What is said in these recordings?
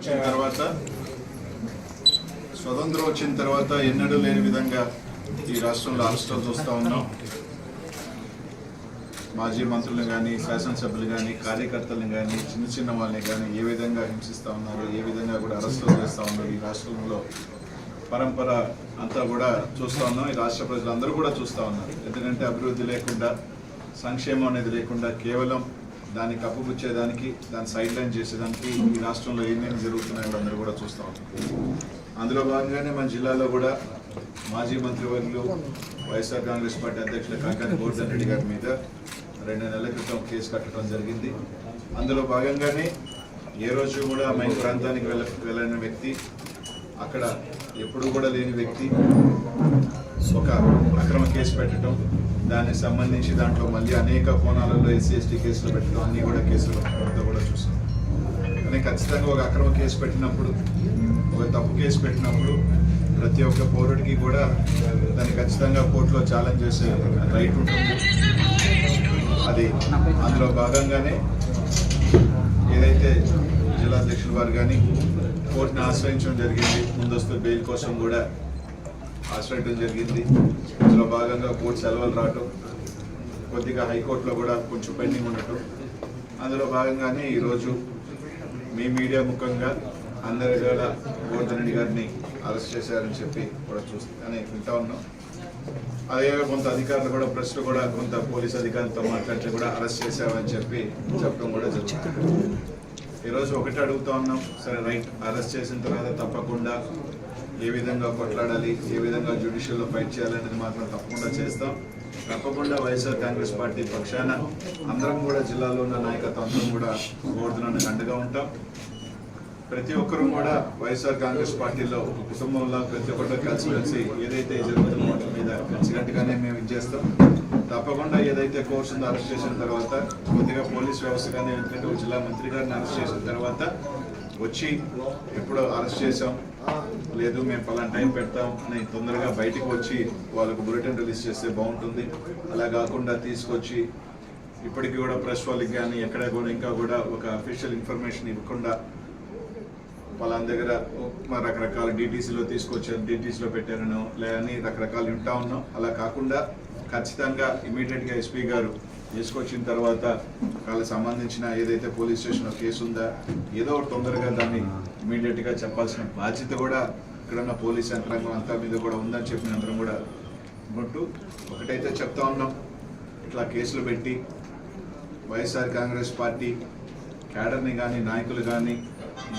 వచ్చిన తర్వాత స్వతంత్రం వచ్చిన తర్వాత ఎన్నడూ లేని విధంగా ఈ రాష్ట్రంలో అరెస్టులు చూస్తూ ఉన్నాం. మాజీ మంత్రులు కానీ శాసనసభ్యులు కానీ కార్యకర్తలను కానీ చిన్న చిన్న వాళ్ళని కానీ ఏ విధంగా హింసిస్తూ ఉన్నారు ఏ విధంగా కూడా అరెస్టులు చేస్తూ ఉన్నారు ఈ రాష్ట్రంలో పరంపర అంతా కూడా చూస్తూ ఉన్నాం. ఈ రాష్ట్ర ప్రజలందరూ కూడా చూస్తూ ఉన్నారు. ఎందుకంటే అభివృద్ధి లేకుండా సంక్షేమం అనేది లేకుండా కేవలం దాన్ని కప్పుపుచ్చేదానికి దాన్ని సైడ్ లైన్ చేసేదానికి ఈ రాష్ట్రంలో ఏమేమి జరుగుతున్నాయో అందరూ కూడా చూస్తూ అందులో భాగంగానే మన జిల్లాలో కూడా మాజీ మంత్రివర్యులు వైఎస్ఆర్ కాంగ్రెస్ పార్టీ అధ్యక్షుల కాకాని గోవర్ధన్ రెడ్డి గారి మీద రెండు నెలల క్రితం కేసు కట్టడం జరిగింది. అందులో భాగంగానే ఏ రోజు కూడా మైన్ ప్రాంతానికి వెళ్ళ వెళ్ళిన వ్యక్తి అక్కడ ఎప్పుడు కూడా లేని వ్యక్తి ఒక అక్రమ కేసు పెట్టడం దానికి సంబంధించి దాంట్లో మళ్ళీ అనేక కోణాలలో ఎస్సీ ఎస్టీ కేసులు పెట్టడం అన్నీ కూడా కేసులు కూడా చూసాం. కానీ ఖచ్చితంగా ఒక అక్రమ కేసు పెట్టినప్పుడు ఒక తప్పు కేసు పెట్టినప్పుడు ప్రతి ఒక్క పౌరుడికి కూడా దాన్ని ఖచ్చితంగా కోర్టులో ఛాలెంజ్ చేసే రైట్ ఉంటుంది. అది అందులో భాగంగానే ఏదైతే జిల్లా అధ్యక్షుల వారు కానీ కోర్టుని ఆశ్రయించడం జరిగింది. ముందస్తు బెయిల్ కోసం కూడా ఆశ్రయించడం జరిగింది. ఇందులో భాగంగా కోర్టు సెలవులు రావటం కొద్దిగా హైకోర్టులో కూడా కొంచెం పెండింగ్ ఉండటం. అందులో భాగంగానే ఈరోజు మీ మీడియా ముఖంగా అందరి కూడా గోవర్ధనరెడ్డి గారిని అరెస్ట్ చేశారని చెప్పి కూడా చూస్తానే వింటా ఉన్నాం. అదే కొంత అధికారులు కూడా ప్రెస్లో కూడా కొంత పోలీస్ అధికారులతో మాట్లాడితే కూడా అరెస్ట్ చేశామని చెప్పి చెప్పడం కూడా జరుగుతుంది ఈరోజు ఒకటి అడుగుతా ఉన్నాం. సరే రైట్. అరెస్ట్ చేసిన తర్వాత తప్పకుండా ఏ విధంగా కొట్లాడాలి ఏ విధంగా జ్యుడిషియల్లో ఫైట్ చేయాలనేది మాత్రం తప్పకుండా చేస్తాం. తప్పకుండా వైఎస్ఆర్ కాంగ్రెస్ పార్టీ పక్షాన అందరం కూడా జిల్లాలో ఉన్న నాయకత్వం అందరం కూడా గోవర్ధనానికి అండగా ఉంటాం. ప్రతి ఒక్కరూ కూడా వైఎస్ఆర్ కాంగ్రెస్ పార్టీలో ఒక కుటుంబంలో ప్రతి ఒక్కరు కలిసి ఏదైతే జరుగుతున్న వాటి మీద కలిసికట్టుగానే మేము ఇచ్చేస్తాం తప్పకుండా ఏదైతే కోర్సు ఉందో అరెస్ట్ చేసిన తర్వాత కొద్దిగా పోలీస్ వ్యవస్థ కానీ ఎందుకంటే జిల్లా మంత్రి గారిని అరెస్ట్ చేసిన తర్వాత వచ్చి ఎప్పుడో అరెస్ట్ చేసాం లేదు మేము పలానా టైం పెడతాం. అని తొందరగా బయటికి వచ్చి వాళ్ళకు బులెటిన్ రిలీజ్ చేస్తే బాగుంటుంది. అలా కాకుండా తీసుకొచ్చి ఇప్పటికీ కూడా ప్రెస్ వాళ్ళకి కానీ ఎక్కడ కూడా ఇంకా కూడా ఒక అఫీషియల్ ఇన్ఫర్మేషన్ ఇవ్వకుండా వాళ్ళ దగ్గర రకరకాల డీటీసీలో తీసుకొచ్చారు డీటీసీలో పెట్టారనో లేదని రకరకాలు వింటా ఉన్నాం. అలా కాకుండా ఖచ్చితంగా ఇమీడియట్గా ఎస్పీ గారు తీసుకొచ్చిన తర్వాత వాళ్ళకి సంబంధించిన ఏదైతే పోలీస్ స్టేషన్లో కేసు ఉందా ఏదో ఒకటి తొందరగా దాన్ని ఇమీడియట్గా చెప్పాల్సిన బాధ్యత కూడా ఇక్కడున్న పోలీస్ యంత్రాంగం అంతా మీద కూడా ఉందని చెప్పిన అందరం కూడా ఉంటూ ఒకటైతే చెప్తా ఉన్నాం. ఇట్లా కేసులు పెట్టి వైఎస్ఆర్ కాంగ్రెస్ పార్టీ క్యాడర్ని కానీ నాయకులు కానీ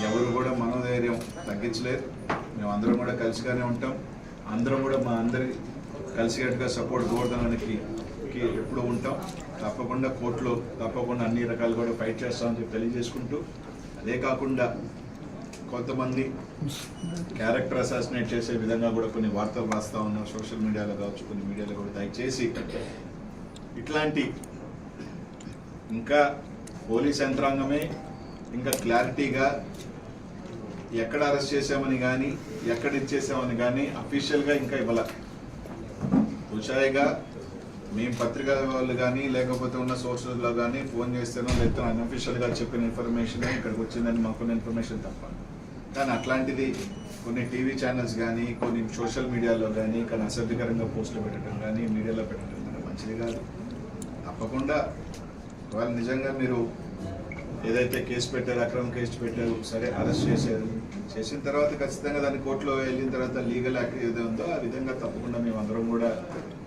ఎవరు కూడా తగ్గించలేదు. మేము అందరం కూడా కలిసిగానే ఉంటాం. అందరం కూడా మా అందరి కలిసికట్టుగా సపోర్ట్ కోరుదానికి ఎప్పుడూ ఎప్పుడు ఉంటాం. తప్పకుండా కోర్టులో తప్పకుండా అన్ని రకాలు కూడా ఫైట్ చేస్తామని చెప్పి తెలియజేసుకుంటూ అదే కాకుండా కొంతమంది క్యారెక్టర్ అసాసినేట్ చేసే విధంగా కూడా కొన్ని వార్తలు రాస్తూ ఉన్నాం. సోషల్ మీడియాలో కావచ్చు కొన్ని మీడియాలో కూడా దయచేసి ఇట్లాంటి ఇంకా పోలీస్ యంత్రాంగమే ఇంకా క్లారిటీగా ఎక్కడ అరెస్ట్ చేసామని కానీ ఎక్కడ ఇచ్చేసామని కానీ అఫీషియల్గా ఇంకా ఇవ్వాల. హుషాయిగా మేము పత్రికా వాళ్ళు కానీ లేకపోతే ఉన్న సోర్సెస్లో కానీ ఫోన్ చేస్తేనో లేకపోతే అన్అఫీషియల్గా చెప్పిన ఇన్ఫర్మేషన్ ఇక్కడికి వచ్చిందని మాకున్న ఇన్ఫర్మేషన్ తప్ప. కానీ అట్లాంటిది కొన్ని టీవీ ఛానల్స్ కానీ కొన్ని సోషల్ మీడియాలో కానీ కానీ అసభ్యకరంగా పోస్టులు పెట్టడం కానీ మీడియాలో పెట్టడం కానీ మంచిది కాదు. తప్పకుండా వాళ్ళు నిజంగా మీరు ఏదైతే కేసు పెట్టారో అక్రమ కేసు పెట్టారు సరే అరెస్ట్ చేశారు. చేసిన తర్వాత ఖచ్చితంగా దాన్ని కోర్టులో వెళ్ళిన తర్వాత లీగల్ యాక్ట్ ఏదైతే ఉందో ఆ విధంగా తప్పకుండా మేము అందరం కూడా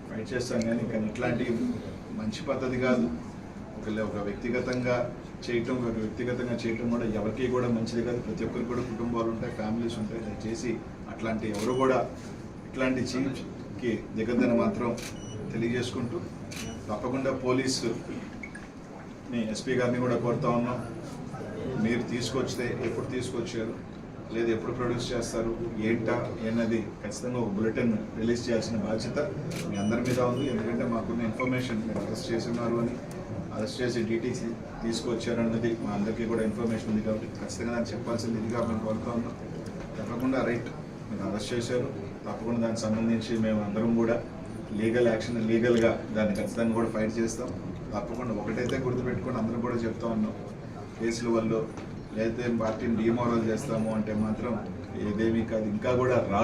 ఫైట్ చేస్తాం. కానీ కానీ ఇట్లాంటి మంచి పద్ధతి కాదు. ఒక ఒక వ్యక్తిగతంగా చేయటం ఒక వ్యక్తిగతంగా చేయటం కూడా ఎవరికి కూడా మంచిది కాదు. ప్రతి ఒక్కరికి కూడా కుటుంబాలు ఉంటాయి ఫ్యామిలీస్ ఉంటాయి. దయచేసి అట్లాంటి ఎవరు కూడా ఇట్లాంటి చీఫ్కి దిగద్దని మాత్రం తెలియజేసుకుంటూ తప్పకుండా పోలీసు ఎస్పీ గారిని కూడా కోరుతా ఉన్నాం. మీరు తీసుకొచ్చితే ఎప్పుడు తీసుకొచ్చారు? లేదు ఎప్పుడు ప్రొడ్యూస్ చేస్తారు? ఏంటా? అన్నది ఖచ్చితంగా ఒక బులెటిన్ రిలీజ్ చేయాల్సిన బాధ్యత మీ అందరి మీద ఉంది. ఎందుకంటే మాకున్న ఇన్ఫర్మేషన్ మీరు అరెస్ట్ చేస్తున్నారు అని అరెస్ట్ చేసి డీటీసీ తీసుకొచ్చారన్నది మా అందరికీ కూడా ఇన్ఫర్మేషన్ ఉంది కాబట్టి ఖచ్చితంగా దాన్ని చెప్పాల్సింది ఇదిగా మేము కోరుతా ఉన్నాం. తప్పకుండా రైట్ మీరు అరెస్ట్ చేశారు. తప్పకుండా దానికి సంబంధించి మేము అందరం కూడా లీగల్ యాక్షన్ లీగల్గా దాన్ని ఖచ్చితంగా కూడా ఫైట్ చేస్తాం. తప్పకుండా. ఒకటైతే గుర్తుపెట్టుకొని అందరూ కూడా చెప్తా ఉన్నాం. కేసుల వల్ల లేకపోతే పార్టీని డిమోరల్ చేస్తాము అంటే మాత్రం ఏదేమీ కాదు ఇంకా కూడా రా